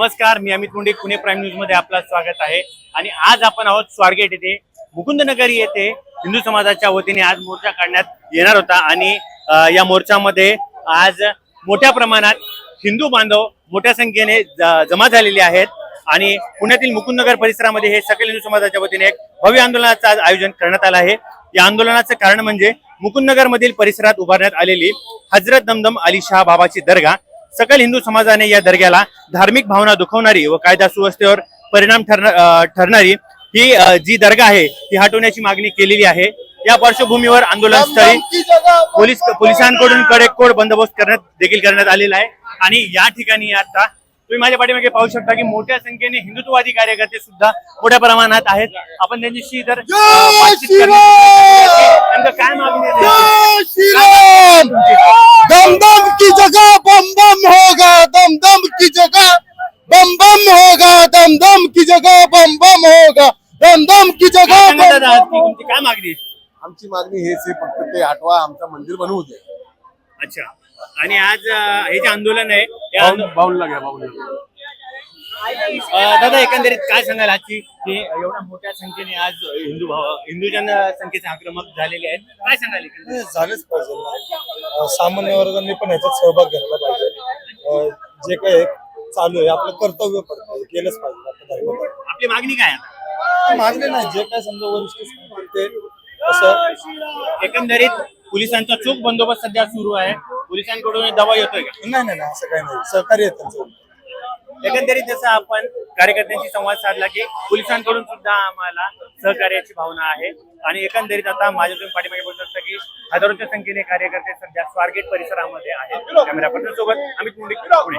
नमस्कार मी अमित मुंडे पुणे प्राईम न्यूजमध्ये आपलं स्वागत आहे. आणि आज आपण आहोत स्वारगेट येथे. मुकुंदनगर येथे हिंदू समाजाच्या वतीने आज मोर्चा काढण्यात येणार होता. आणि या मोर्चामध्ये आज मोठ्या प्रमाणात हिंदू बांधव मोठ्या संख्येने ज- जमा झालेले आहेत. आणि पुण्यातील मुकुंदनगर परिसरामध्ये हे सकल हिंदू समाजाच्या वतीने एक भव्य आंदोलनाचं आज आयोजन करण्यात आलं आहे. या आंदोलनाचं कारण म्हणजे मुकुंदनगर मधील परिसरात उभारण्यात आलेली हजरत दमदम अली शाह बाबाची दर्गा सकल हिंदू समाजाने या दर्ग्याला धार्मिक भावना दुखवणारी व कायदा सुव्यवस्थेवर परिणाम ठरणार ही जी दर्गा आहे ती हटवण्याची मागणी केलेली आहे. या पार्श्वभूमीवर आंदोलनस्थळी पोलीस पोलिसांकडून कडेकोड बंदोबस्त करण्यात देखील करण्यात आलेला आहे. आणि या ठिकाणी आता तुम्ही माझ्या पाठीमागे पाहू शकता की मोठ्या संख्येने हिंदुत्ववादी कार्यकर्ते सुद्धा मोठ्या प्रमाणात आहेत. आपण त्यांच्याशी जर काय मागणी की जगह बम बम होगा दम दम की काय जगह सांगत बम आहात बम की तुमची काय मागणी आहे? आमची मागणी हेच आहे फक्त ते हटवा आमचं मंदिर बनवू दे अच्छा आणि आज अ, हे जे आंदोलन आहे या आंदो- बाऊलला घ्या बाऊलला अ, दादा एकंदरीत काय सांगाल आजची की एवढ्या मोठ्या संख्येने आज हिंदू भाव हिंदू जन संख्येचे आक्रमक झालेले आहेत काय सांगाल एकंदरीत? हे झालेच पाहिजे ना. अं, सामान्य वर्गांनी पण याच्यात सहभाग घेतला पाहिजे अं, जे काही चालू आहे. आपलं कर्तव्य पडतं केलंच पाहिजे. आपलं धर्म आपली मागणी काय आहे? मागले नाही. जे काय समजा वरिष्ठ सांगतील ते असं एकंदरीत पोलिसांचा चोख बंदोबस्त सध्या सुरू आहे. पोलिसांकडून दबाव येतोय का? नाही नाही नाही असं काही नाही. सहकार्य आहे त्यांचं एकंदरीत जसं आपण कार्यकर्त्यांशी संवाद साधला की पोलिसांकडून सुद्धा आम्हाला सहकार्याची भावना आहे. आणि एकंदरीत आता माझ्या तुम्ही पाठीमागे बोलू शकता की हजारोच्या संख्येने कार्यकर्ते सध्या स्वारगेट परिसरामध्ये आहेत. कॅमेरा पर्सन सोबत अमित मुंडे पुणे.